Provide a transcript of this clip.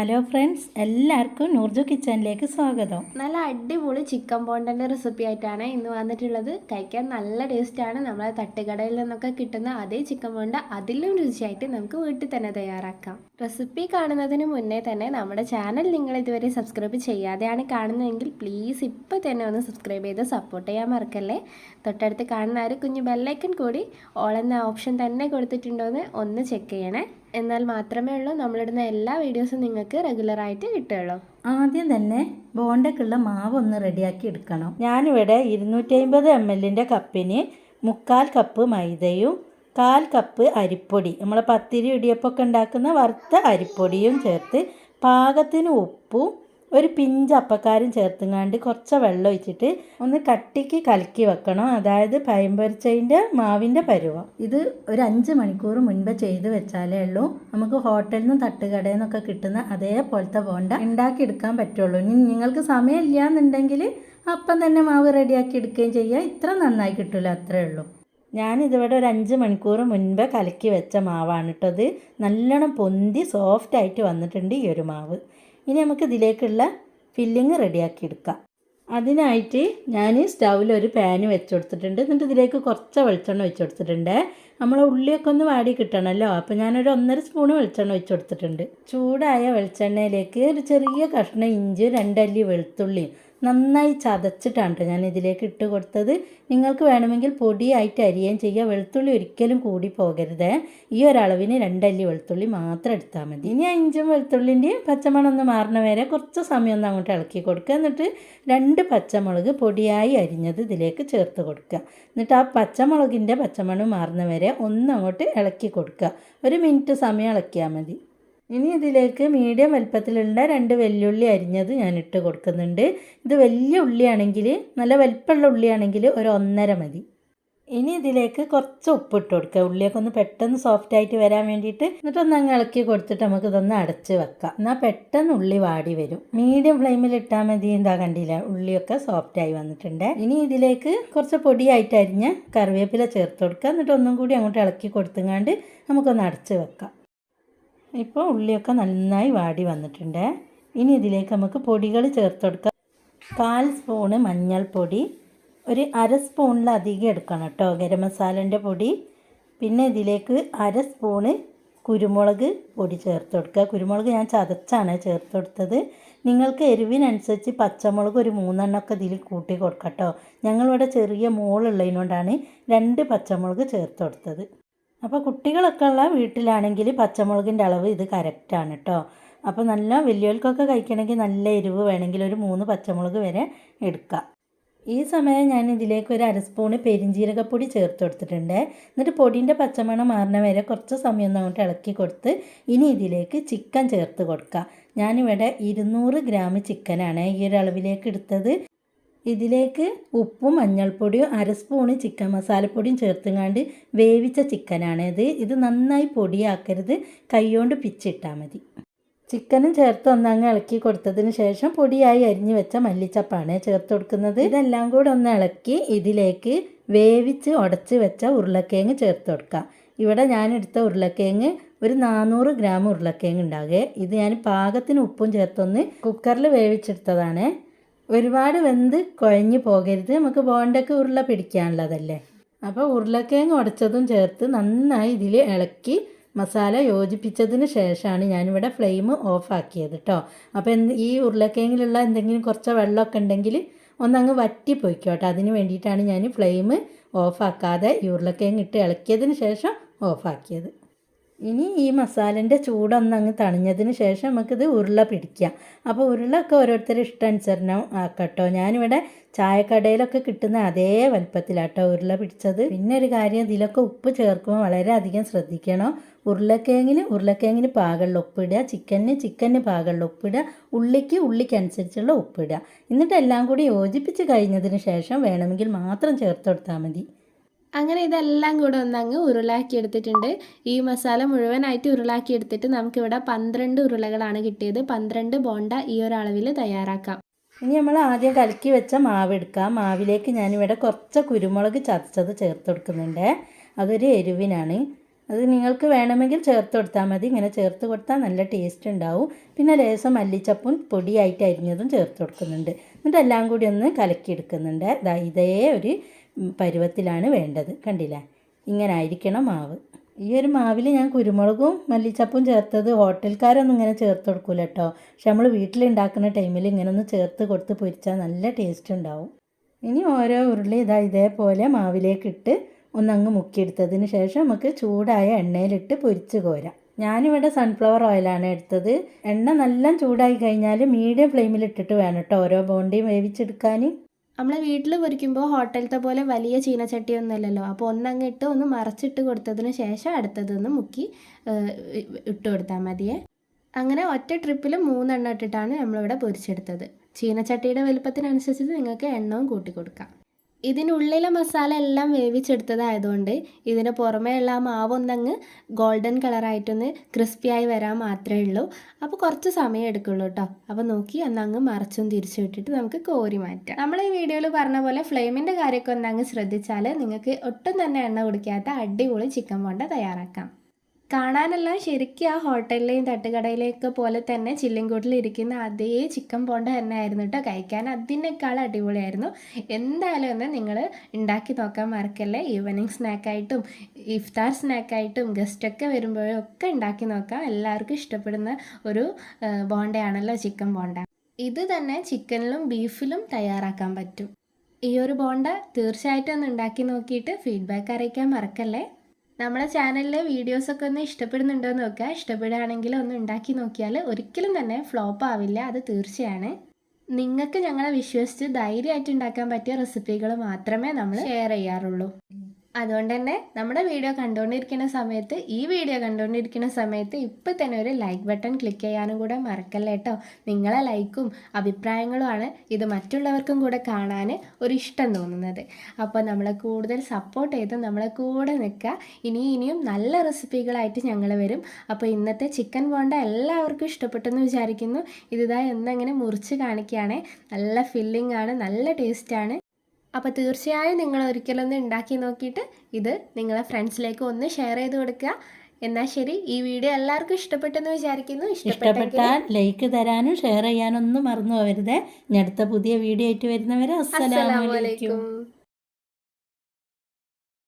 Hello friends എല്ലാവർക്കും നൂർജു കിച്ചണിലേക്ക് സ്വാഗതം. നല്ല അടിപൊളി ചിക്കൻ ബോണ്ടന്റെ റെസിപ്പി ആയിട്ടാണ് ഇന്ന് വന്നിട്ടുള്ളത്. കഴിക്കാൻ നല്ല ടേസ്റ്റാണ് നമ്മളെ തട്ടുകടയിൽ നിന്നൊക്കെ കിട്ടുന്ന അതേ ചിക്കൻ ബോണ്ട അതിലും രുചിയായിട്ട് നമുക്ക് വീട്ടിൽ തന്നെ തയ്യാറാക്കാം. റെസിപ്പി കാണുന്നതിന് മുന്നേ തന്നെ നമ്മുടെ ചാനൽ നിങ്ങൾ ഇതുവരെ സബ്സ്ക്രൈബ് ചെയ്യാതെയാണ് കാണുന്നതെങ്കിൽ പ്ലീസ് ഇപ്പോൾ തന്നെ ഒന്ന് സബ്സ്ക്രൈബ് ചെയ്ത് സപ്പോർട്ട് ചെയ്യാൻ മറക്കല്ലേ? തൊട്ടടുത്ത് കാണുന്ന ഒരു കുഞ്ഞു ബെല്ലൈക്കൺ കൂടി ഓൾ എന്ന ഓപ്ഷൻ തന്നെ കൊടുത്തിട്ടുണ്ടോ എന്ന് ഒന്ന് ചെക്ക് ചെയ്യണേ. എന്നാൽ മാത്രമേ ഉള്ളൂ. നമ്മളിടുന്ന എല്ലാ വീഡിയോസും നിങ്ങൾക്ക് റെഗുലറായിട്ട് കിട്ടുകയുള്ളൂ. ആദ്യം തന്നെ ബോണ്ടക്കുള്ള മാവ് ഒന്ന് റെഡിയാക്കി എടുക്കണം. ഞാനിവിടെ ഇരുന്നൂറ്റി അമ്പത് എം എല്ലിന്റെ കപ്പിന് മുക്കാൽ കപ്പ് മൈദയും കാൽ കപ്പ് അരിപ്പൊടി നമ്മൾ പത്തിരി ഇടിയപ്പൊക്കെ ഉണ്ടാക്കുന്ന വറുത്ത അരിപ്പൊടിയും ചേർത്ത് പാകത്തിന് ഉപ്പും ഒരു പിഞ്ച് അപ്പക്കാരും ചേർത്തുങ്ങാണ്ട് കുറച്ച് വെള്ളം ഒഴിച്ചിട്ട് ഒന്ന് കട്ടിക്ക് കലക്കി വെക്കണം. അതായത് പയമ്പൊരിച്ചതിന്റെ മാവിന്റെ പരുവം. ഇത് ഒരു അഞ്ച് മണിക്കൂർ മുൻപ് ചെയ്ത് വെച്ചാലേ ഉള്ളൂ. നമുക്ക് ഹോട്ടലിൽ നിന്നും തട്ടുകടയിൽ നിന്നൊക്കെ കിട്ടുന്ന അതേപോലത്തെ ബോണ്ട ഉണ്ടാക്കിയെടുക്കാൻ പറ്റുള്ളൂ. ഇനി നിങ്ങൾക്ക് സമയമില്ല എന്നുണ്ടെങ്കിൽ അപ്പം തന്നെ മാവ് റെഡിയാക്കി എടുക്കുകയും ചെയ്യുക. ഇത്ര നന്നായി കിട്ടില്ല അത്രേ ഉള്ളൂ. ഞാനിതിവിടെ ഒരു അഞ്ച് മണിക്കൂർ മുൻപ് കലക്കി വെച്ച മാവാണ് കേട്ടോ ഇത്. നല്ലോണം പൊന്തി സോഫ്റ്റായിട്ട് വന്നിട്ടുണ്ട് ഈ ഒരു മാവ്. ഇനി നമുക്ക് ഇതിലേക്കുള്ള ഫില്ലിങ് റെഡിയാക്കി എടുക്കാം അതിനായിട്ട് ഞാൻ സ്റ്റൗവിൽ ഒരു പാന് വെച്ച് കൊടുത്തിട്ടുണ്ട് എന്നിട്ട് ഇതിലേക്ക് കുറച്ച് വെളിച്ചെണ്ണ ഒഴിച്ച് കൊടുത്തിട്ടുണ്ട് നമ്മളെ ഉള്ളിയൊക്കെ ഒന്ന് വാടി കിട്ടണമല്ലോ അപ്പോൾ ഞാനൊരു ഒന്നര സ്പൂൺ വെളിച്ചെണ്ണ ഒഴിച്ച് കൊടുത്തിട്ടുണ്ട് ചൂടായ വെളിച്ചെണ്ണയിലേക്ക് ഒരു ചെറിയ കഷ്ണം ഇഞ്ചി രണ്ടല്ലി വെളുത്തുള്ളിയും നന്നായി ചതച്ചിട്ടാണ് ട്ടോ ഞാൻ ഇതിലേക്ക് ഇട്ട് കൊടുത്തത്. നിങ്ങൾക്ക് വേണമെങ്കിൽ പൊടിയായിട്ട് അരിയുകയും ചെയ്യുക വെളുത്തുള്ളി ഒരിക്കലും കൂടി പോകരുത്. ഈ ഒരളവിന് രണ്ടല്ലി വെളുത്തുള്ളി മാത്രം എടുത്താൽ മതി. ഇനി അഞ്ചും വെളുത്തുള്ളിന്റെയും പച്ചമണം ഒന്ന് മാറണ വരെ കുറച്ച് സമയം ഒന്ന് അങ്ങോട്ട് ഇളക്കി കൊടുക്കുക. എന്നിട്ട് രണ്ട് പച്ചമുളക് പൊടിയായി അരിഞ്ഞത് ഇതിലേക്ക് ചേർത്ത് കൊടുക്കുക. എന്നിട്ട് ആ പച്ചമുളകിന്റെ പച്ചമണം മാറുന്ന വരെ ഒന്ന് അങ്ങോട്ട് ഇളക്കി കൊടുക്കുക. ഒരു മിനിറ്റ് സമയം ഇളക്കിയാൽ മതി. ഇനി ഇതിലേക്ക് മീഡിയം വലുപ്പത്തിലുള്ള രണ്ട് വെല്ലുള്ളി അരിഞ്ഞത് ഞാൻ ഇട്ട് കൊടുക്കുന്നുണ്ട്. ഇത് വലിയ ഉള്ളിയാണെങ്കിൽ നല്ല വലിപ്പമുള്ള ഉള്ളിയാണെങ്കിൽ ഒരു ഒന്നര മതി. ഇനി ഇതിലേക്ക് കുറച്ച് ഉപ്പ് ഇട്ട് കൊടുക്കുക. ഉള്ളിയൊക്കെ ഒന്ന് പെട്ടെന്ന് സോഫ്റ്റ് ആയിട്ട് വരാൻ വേണ്ടിയിട്ട് എന്നിട്ട് ഒന്ന് അങ്ങ് ഇളക്കി കൊടുത്തിട്ട് നമുക്ക് ഇതൊന്ന് അടച്ച് വെക്കാം. എന്നാൽ പെട്ടെന്ന് ഉള്ളി വാടി വരും. മീഡിയം ഫ്ലെയിമിൽ ഇട്ടാൽ മതി. എന്താ കണ്ടില്ല? ഉള്ളിയൊക്കെ സോഫ്റ്റ് ആയി വന്നിട്ടുണ്ട്. ഇനി ഇതിലേക്ക് കുറച്ച് പൊടിയായിട്ട് അരിഞ്ഞ് കറിവേപ്പില ചേർത്ത് കൊടുക്കുക. എന്നിട്ട് ഒന്നും കൂടി അങ്ങോട്ട് ഇളക്കി കൊടുത്തുങ്ങാണ്ട് നമുക്കൊന്ന് അടച്ച് വെക്കാം. ഇപ്പോൾ ഉള്ളിയൊക്കെ നന്നായി വാടി വന്നിട്ടുണ്ട്. ഇനി ഇതിലേക്ക് നമുക്ക് പൊടികൾ ചേർത്ത് കൊടുക്കാം കാൽ സ്പൂണ് മഞ്ഞൾപ്പൊടി ഒരു അര സ്പൂണിലധികം എടുക്കണം കേട്ടോ ഗരം മസാലന്റെ പൊടി. പിന്നെ ഇതിലേക്ക് അര സ്പൂണ് കുരുമുളക് പൊടി ചേർത്ത് കൊടുക്കുക കുരുമുളക് ഞാൻ ചതച്ചാണ് ചേർത്ത് കൊടുത്തത് നിങ്ങൾക്ക് എരിവിനനുസരിച്ച് പച്ചമുളക് ഒരു മൂന്നെണ്ണമൊക്കെ ഇതിൽ കൂട്ടി കൊടുക്കാം കേട്ടോ. ഞങ്ങളിവിടെ ചെറിയ മോളുള്ളതിനോണ്ടാണ് രണ്ട് പച്ചമുളക് ചേർത്ത് കൊടുത്തത് അപ്പോൾ കുട്ടികളൊക്കെ ഉള്ള വീട്ടിലാണെങ്കിൽ പച്ചമുളകിന്റെ അളവ് ഇത് കറക്റ്റാണ് കേട്ടോ അപ്പോൾ നല്ല വലിയവർക്കൊക്കെ കഴിക്കണമെങ്കിൽ നല്ല എരിവ് വേണമെങ്കിൽ ഒരു മൂന്ന് പച്ചമുളക് വരെ എടുക്കാം. ഈ സമയം ഞാൻ ഇതിലേക്ക് ഒരു അര സ്പൂണ് പെരിഞ്ജീരകപ്പൊടി ചേർത്ത് കൊടുത്തിട്ടുണ്ട്. എന്നിട്ട് പൊടിന്റെ പച്ചമണം മാറുന്ന വരെ കുറച്ച് സമയം അങ്ങോട്ട് ഇളക്കി കൊടുത്ത് ഇനി ഇതിലേക്ക് ചിക്കൻ ചേർത്ത് കൊടുക്കുക ഞാനിവിടെ ഇരുന്നൂറ് ഗ്രാം ചിക്കനാണ് ഈ ഒരു അളവിലേക്ക് എടുത്തത്. ഇതിലേക്ക് ഉപ്പും മഞ്ഞൾപ്പൊടിയും അര സ്പൂണ് ചിക്കൻ മസാലപ്പൊടിയും ചേർത്തുങ്ങാണ്ട് വേവിച്ച ചിക്കനാണ് ഇത്. ഇത് നന്നായി പൊടിയാക്കരുത്. കൈകൊണ്ട് പിച്ചിട്ടാൽ മതി. ചിക്കനും ചേർത്ത് ഒന്നങ്ങ് ഇളക്കി കൊടുത്തതിന് ശേഷം പൊടിയായി അരിഞ്ഞു വെച്ച മല്ലിച്ചപ്പാണ് ചേർത്ത് കൊടുക്കുന്നത്. ഇതെല്ലാം കൂടെ ഒന്ന് ഇളക്കി ഇതിലേക്ക് വേവിച്ച് ഉടച്ച് വെച്ച ഉരുളക്കിഴങ്ങ് ചേർത്ത് കൊടുക്കുക ഇവിടെ ഞാൻ എടുത്ത ഉരുളക്കിഴങ്ങ് ഒരു നാനൂറ് ഗ്രാം ഉരുളക്കിഴങ്ങ് ഉണ്ടാകുക ഇത് ഞാൻ പാകത്തിന് ഉപ്പും ചേർത്തൊന്ന് കുക്കറിൽ വേവിച്ചെടുത്തതാണ്. ഒരുപാട് വെന്ത് കുഴഞ്ഞു പോകരുത്. നമുക്ക് ബോണ്ടൊക്കെ ഉരുള പിടിക്കാനുള്ളതല്ലേ? അപ്പോൾ ഉരുളക്കിഴങ്ങ് ഉടച്ചതും ചേർത്ത് നന്നായി ഇതിൽ ഇളക്കി മസാല യോജിപ്പിച്ചതിന് ശേഷമാണ് ഞാനിവിടെ ഫ്ലെയിം ഓഫാക്കിയത് കേട്ടോ അപ്പോൾ എന്ത് ഈ ഉരുളക്കിഴങ്ങിലുള്ള എന്തെങ്കിലും കുറച്ച് വെള്ളമൊക്കെ ഉണ്ടെങ്കിൽ ഒന്നങ്ങ് വറ്റി പോയിക്കോട്ടെ അതിന് വേണ്ടിയിട്ടാണ് ഞാൻ ഫ്ലെയിം ഓഫാക്കാതെ ഈ ഉരുളക്കിഴങ്ങ് ഇട്ട് ഇളക്കിയതിന് ശേഷം ഓഫാക്കിയത് ഇനി ഈ മസാലന്റെ ചൂടൊന്നും അങ്ങ് തണിഞ്ഞതിന് ശേഷം നമുക്കിത് ഉരുള പിടിക്കാം. അപ്പോൾ ഉരുളൊക്കെ ഓരോരുത്തരുടെ ഇഷ്ടാനുസരണം ആക്കട്ടോ. ഞാനിവിടെ ചായക്കടയിലൊക്കെ കിട്ടുന്ന അതേ വലുപ്പത്തിലാട്ടോ ഉരുള പിടിച്ചത്. പിന്നെ ഒരു കാര്യം ഇതിലൊക്കെ ഉപ്പ് ചേർക്കുമ്പോൾ വളരെയധികം ശ്രദ്ധിക്കണം. ഉരുളക്കിഴങ്ങിന് ഉരുളക്കിഴങ്ങിന് പാകമുള്ള ഉപ്പിടുക ചിക്കനിന് ചിക്കനിന് പാകമുള്ള ഉപ്പിടുക ഉള്ളിക്ക് ഉള്ളിക്കനുസരിച്ചുള്ള ഉപ്പിടുക എന്നിട്ട് എല്ലാം കൂടി യോജിപ്പിച്ച് കഴിഞ്ഞതിന് ശേഷം വേണമെങ്കിൽ മാത്രം ചേർത്ത് കൊടുത്താൽ മതി. അങ്ങനെ ഇതെല്ലാം കൂടെ ഒന്നങ്ങ് ഉരുളാക്കി എടുത്തിട്ടുണ്ട്. ഈ മസാല മുഴുവനായിട്ട് ഉരുളാക്കി എടുത്തിട്ട് നമുക്കിവിടെ പന്ത്രണ്ട് ഉരുളകളാണ് കിട്ടിയത്. പന്ത്രണ്ട് ബോണ്ട ഈ ഒരളവിൽ തയ്യാറാക്കാം. ഇനി നമ്മൾ ആദ്യം കലക്കി വെച്ച മാവ് എടുക്കാം. മാവിലേക്ക് ഞാനിവിടെ കുറച്ച് കുരുമുളക് ചതച്ചത് ചേർത്ത് കൊടുക്കുന്നുണ്ട്. അതൊരു എരിവിനാണ്. അത് നിങ്ങൾക്ക് വേണമെങ്കിൽ ചേർത്ത് കൊടുത്താൽ മതി. ഇങ്ങനെ ചേർത്ത് കൊടുത്താൽ നല്ല ടേസ്റ്റ് ഉണ്ടാവും. പിന്നെ ലേസം മല്ലിച്ചപ്പും പൊടിയായിട്ട് അരിഞ്ഞതും ചേർത്ത് കൊടുക്കുന്നുണ്ട്. എന്നിട്ട് എല്ലാം കൂടി ഒന്ന് കലക്കിയെടുക്കുന്നുണ്ട് ഇതേ ഒരു പരുവത്തിലാണ് വേണ്ടത്. കണ്ടില്ലേ? ഇങ്ങനെ ആയിരിക്കണം മാവ്. ഈ ഒരു മാവിൽ ഞാൻ കുരുമുളകും മല്ലിച്ചപ്പും ചേർത്തത് ഹോട്ടൽക്കാരൊന്നും ഇങ്ങനെ ചേർത്ത് കൊടുക്കൂല കേട്ടോ പക്ഷെ നമ്മൾ വീട്ടിലുണ്ടാക്കുന്ന ടൈമിൽ ഇങ്ങനെ ഒന്ന് ചേർത്ത് കൊടുത്ത് പൊരിച്ചാൽ നല്ല ടേസ്റ്റ് ഉണ്ടാവും. ഇനി ഓരോ ഉരുളി ഇതാ ഇതേപോലെ മാവിലേക്കിട്ട് ഒന്നങ്ങ് മുക്കിയെടുത്തതിന് ശേഷം നമുക്ക് ചൂടായ എണ്ണയിലിട്ട് പൊരിച്ച് കോരാം. ഞാനിവിടെ സൺഫ്ലവർ ഓയിലാണ് എടുത്തത്. എണ്ണ നല്ല ചൂടായി കഴിഞ്ഞാൽ മീഡിയം ഫ്ലെയിമിലിട്ടിട്ട് വേണം കേട്ടോ ഓരോ ബോണ്ടിയും വേവിച്ചെടുക്കാൻ നമ്മൾ വീട്ടിൽ പൊരിക്കുമ്പോൾ ഹോട്ടലത്തെ പോലെ വലിയ ചീനച്ചട്ടി ഒന്നുമല്ലല്ലോ അപ്പോൾ ഒന്നങ്ങ് ഇട്ട് ഒന്ന് മറച്ചിട്ട് കൊടുത്തതിന് ശേഷം അടുത്തതൊന്ന് മുക്കി ഇട്ട് കൊടുത്താൽ മതിയേ. അങ്ങനെ ഒറ്റ ട്രിപ്പിൽ മൂന്നെണ്ണം ഇട്ടിട്ടാണ് നമ്മളിവിടെ പൊരിച്ചെടുത്തത്. ചീനച്ചട്ടിയുടെ വലുപ്പത്തിനനുസരിച്ച് നിങ്ങൾക്ക് എണ്ണവും കൂട്ടി കൊടുക്കാം. ഇതിനുള്ളിലെ മസാല എല്ലാം വേവിച്ചെടുത്തതായതുകൊണ്ട് ഇതിന് പുറമേയുള്ള ആ മാവൊന്നങ്ങ് ഗോൾഡൻ കളറായിട്ടൊന്ന് ക്രിസ്പിയായി വരാൻ മാത്രമേ ഉള്ളൂ. അപ്പോൾ കുറച്ച് സമയം എടുക്കുള്ളൂ കേട്ടോ അപ്പോൾ നോക്കി അന്നങ്ങ് മറച്ചും തിരിച്ചു വിട്ടിട്ട് നമുക്ക് കോരി മാറ്റാം. നമ്മൾ ഈ വീഡിയോയിൽ പറഞ്ഞ പോലെ ഫ്ലെയിമിന്റെ കാര്യമൊക്കെ ഒന്നങ്ങ് ശ്രദ്ധിച്ചാൽ നിങ്ങൾക്ക് ഒട്ടും തന്നെ എണ്ണ കുടിക്കാത്ത അടിപൊളി ചിക്കൻ ബോണ്ട തയ്യാറാക്കാം. കാണാനെല്ലാം ശരിക്കും ആ ഹോട്ടലിലെയും തട്ടുകടയിലെയൊക്കെ പോലെ തന്നെ ചില്ലിൻകൂട്ടിൽ ഇരിക്കുന്ന അതേ ചിക്കൻ പോണ്ട തന്നെ ആയിരുന്നു കേട്ടോ കഴിക്കാൻ അതിനേക്കാൾ അടിപൊളിയായിരുന്നു. എന്തായാലും ഒന്ന് നിങ്ങൾ ഉണ്ടാക്കി നോക്കാൻ മറക്കല്ലേ? ഈവനിങ് സ്നാക്കായിട്ടും ഇഫ്താർ സ്നാക്കായിട്ടും ഗസ്റ്റൊക്കെ വരുമ്പോഴും ഒക്കെ ഉണ്ടാക്കി നോക്കാം. എല്ലാവർക്കും ഇഷ്ടപ്പെടുന്ന ഒരു ബോണ്ടയാണല്ലോ ചിക്കൻ ബോണ്ട ഇത് തന്നെ ചിക്കനിലും ബീഫിലും തയ്യാറാക്കാൻ പറ്റും. ഈ ഒരു ബോണ്ട തീർച്ചയായിട്ടും ഒന്ന് ഉണ്ടാക്കി നോക്കിയിട്ട് ഫീഡ്ബാക്ക് അറിയിക്കാൻ മറക്കല്ലേ? നമ്മളെ ചാനലിലെ വീഡിയോസൊക്കെ ഒന്ന് ഇഷ്ടപ്പെടുന്നുണ്ടോ എന്ന് നോക്കുക. ഇഷ്ടപ്പെടുകയാണെങ്കിൽ ഒന്ന് ഉണ്ടാക്കി നോക്കിയാൽ ഒരിക്കലും തന്നെ ഫ്ലോപ്പ് ആവില്ല. അത് തീർച്ചയാണ്. നിങ്ങൾക്ക് ഞങ്ങളെ വിശ്വസിച്ച് ധൈര്യമായിട്ട് ഉണ്ടാക്കാൻ പറ്റിയ റെസിപ്പികൾ മാത്രമേ നമ്മൾ ഷെയർ ചെയ്യാറുള്ളൂ. അതുകൊണ്ട് തന്നെ നമ്മുടെ വീഡിയോ കണ്ടുകൊണ്ടിരിക്കുന്ന സമയത്ത് ഈ വീഡിയോ കണ്ടുകൊണ്ടിരിക്കുന്ന സമയത്ത് ഇപ്പം തന്നെ ഒരു ലൈക്ക് ബട്ടൺ ക്ലിക്ക് ചെയ്യാനും കൂടെ മറക്കല്ലേ കേട്ടോ നിങ്ങളെ ലൈക്കും അഭിപ്രായങ്ങളുമാണ് ഇത് മറ്റുള്ളവർക്കും കൂടെ കാണാൻ ഒരു ഇഷ്ടം തോന്നുന്നത്. അപ്പോൾ നമ്മളെ കൂടുതൽ സപ്പോർട്ട് ചെയ്ത് നമ്മളെ കൂടെ നിൽക്കുക. ഇനി ഇനിയും നല്ല റെസിപ്പികളായിട്ട് ഞങ്ങൾ വരും. അപ്പോൾ ഇന്നത്തെ ചിക്കൻ ബോണ്ട എല്ലാവർക്കും ഇഷ്ടപ്പെട്ടെന്ന് വിചാരിക്കുന്നു. ഇതിതാ എന്നങ്ങനെ മുറിച്ച് കാണിക്കുകയാണ്. നല്ല ഫില്ലിംഗ് ആണ് നല്ല ടേസ്റ്റാണ് അപ്പോൾ തീർച്ചയായും നിങ്ങൾ ഒരിക്കലൊന്ന് ഉണ്ടാക്കി നോക്കിയിട്ട് ഇത് നിങ്ങളെ ഫ്രണ്ട്സിലേക്ക് ഒന്ന് ഷെയർ ചെയ്ത് കൊടുക്കുക. എന്നാൽ ശരി ഈ വീഡിയോ എല്ലാവർക്കും ഇഷ്ടപ്പെട്ടെന്ന് വിചാരിക്കുന്നു. ഇഷ്ടപ്പെട്ടാൽ ലൈക്ക് തരാനും ഷെയർ ചെയ്യാനൊന്നും മറന്നു പോകരുത്. ഇനി അടുത്ത പുതിയ വീഡിയോ ആയിട്ട് വരുന്നവരെ അസ്സലാമലൈക്കും